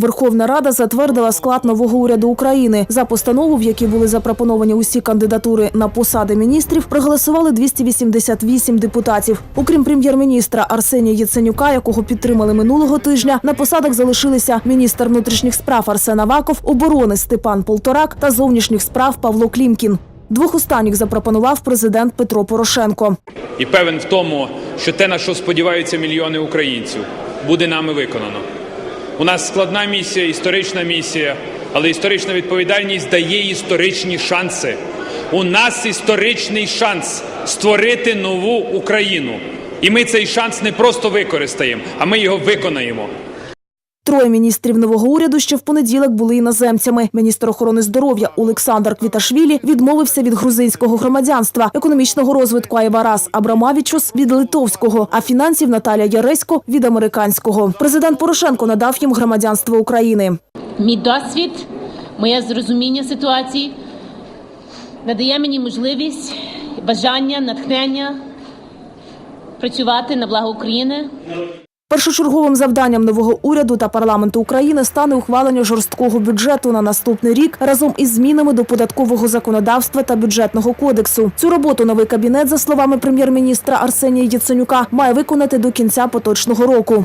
Верховна Рада затвердила склад нового уряду України. За постанову, в якій були запропоновані усі кандидатури на посади міністрів, проголосували 288 депутатів. Окрім прем'єр-міністра Арсенія Яценюка, якого підтримали минулого тижня, на посадах залишилися міністр внутрішніх справ Арсен Аваков, оборони Степан Полторак та зовнішніх справ Павло Клімкін. Двох останніх запропонував президент Петро Порошенко. І певен в тому, що те, на що сподіваються мільйони українців, буде нами виконано. У нас складна місія, історична місія, але історична відповідальність дає історичні шанси. У нас історичний шанс створити нову Україну. І ми цей шанс не просто використаємо, а ми його виконаємо. Троє міністрів нового уряду ще в понеділок були іноземцями. Міністр охорони здоров'я Олександр Квіташвілі відмовився від грузинського громадянства, економічного розвитку Айварас Абрамавічус від литовського, а фінансів Наталія Яресько від американського. Президент Порошенко надав їм громадянство України. Мій досвід, моє зрозуміння ситуації надає мені можливість, бажання, натхнення працювати на благо України. Першочерговим завданням нового уряду та парламенту України стане ухвалення жорсткого бюджету на наступний рік разом із змінами до податкового законодавства та бюджетного кодексу. Цю роботу новий кабінет, за словами прем'єр-міністра Арсенія Яценюка, має виконати до кінця поточного року.